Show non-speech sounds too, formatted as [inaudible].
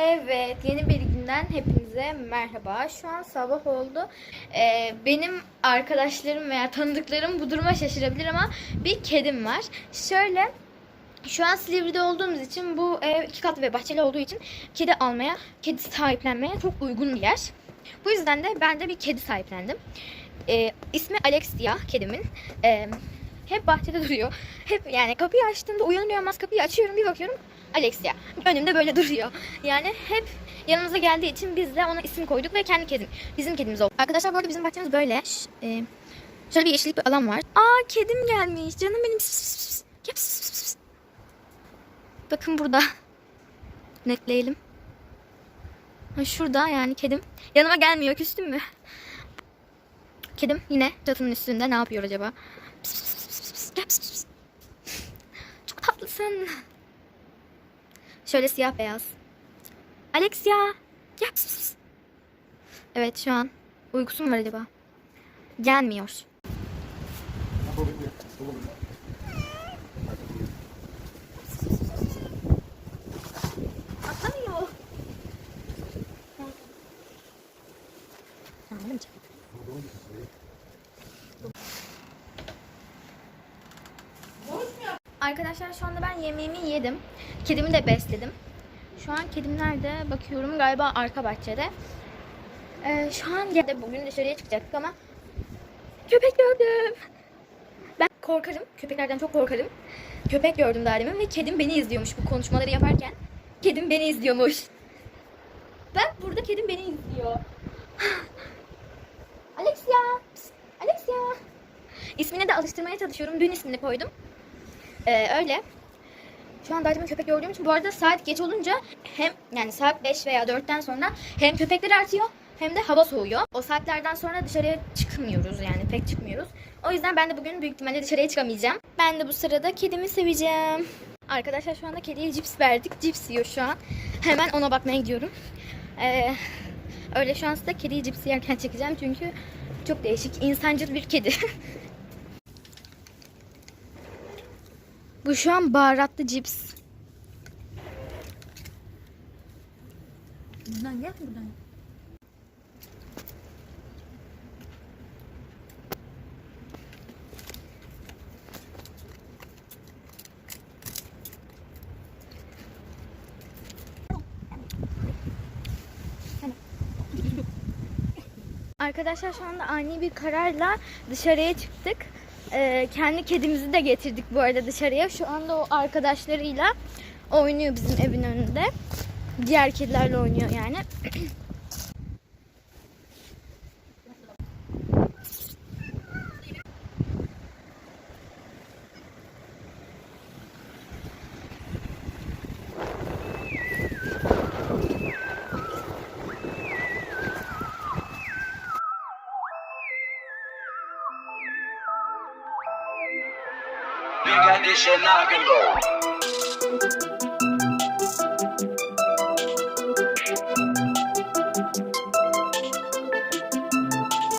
Evet, yeni bir günden hepinize merhaba. Şu an sabah oldu. Ee, benim arkadaşlarım veya tanıdıklarım bu duruma şaşırabilir ama bir kedim var. Şöyle, şu an Silivri'de olduğumuz için bu ev iki katlı ve bahçeli olduğu için kedi almaya, kedi sahiplenmeye çok uygun bir yer. Bu yüzden de ben de bir kedi sahiplendim. Ee, ismi Alexia kedimin. Ee, hep bahçede duruyor. Hep yani kapıyı açtığımda uyanır uyanmaz kapıyı açıyorum bir bakıyorum Alexia. Önümde böyle duruyor. Yani hep yanımıza geldiği için biz de ona isim koyduk ve kendi kedim. Bizim kedimiz oldu. Arkadaşlar bu arada bizim bahçemiz böyle. Ş- e, şöyle bir yeşillik bir alan var. Aa kedim gelmiş. Canım benim. Bakın burada. Netleyelim. Şurada yani kedim. Yanıma gelmiyor. Küstüm mü? Kedim yine çatının üstünde ne yapıyor acaba? Çok tatlısın. Şöyle siyah beyaz. Alexia. Gel. Evet şu an uykusu mu var acaba? Gelmiyor. Arkadaşlar şu anda ben yemeğimi yedim. Kedimi de besledim. Şu an kedim nerede? Bakıyorum galiba arka bahçede. Ee, şu an geldi. Bugün dışarıya çıkacaktık ama köpek gördüm. Ben korkarım. Köpeklerden çok korkarım. Köpek gördüm daha ve kedim beni izliyormuş bu konuşmaları yaparken. Kedim beni izliyormuş. Bak burada kedim beni izliyor. [gasps] Alexia. Psst, Alexia. İsmini de alıştırmaya çalışıyorum. Dün ismini koydum. Ee, öyle. Şu an demin köpek gördüğüm için bu arada saat geç olunca hem yani saat 5 veya 4'ten sonra hem köpekler artıyor hem de hava soğuyor. O saatlerden sonra dışarıya çıkmıyoruz yani pek çıkmıyoruz. O yüzden ben de bugün büyük ihtimalle dışarıya çıkamayacağım. Ben de bu sırada kedimi seveceğim. Arkadaşlar şu anda kediye cips verdik. Cips yiyor şu an. Hemen ona bakmaya gidiyorum. Ee, öyle şu an size kediyi cips yerken çekeceğim çünkü çok değişik insancıl bir kedi. [laughs] Bu şu an baharatlı cips. Buradan gel buradan. Arkadaşlar şu anda ani bir kararla dışarıya çıktık. Ee, kendi kedimizi de getirdik bu arada dışarıya. Şu anda o arkadaşlarıyla oynuyor bizim evin önünde. Diğer kedilerle oynuyor yani. [clears throat] We got this shit not gonna go.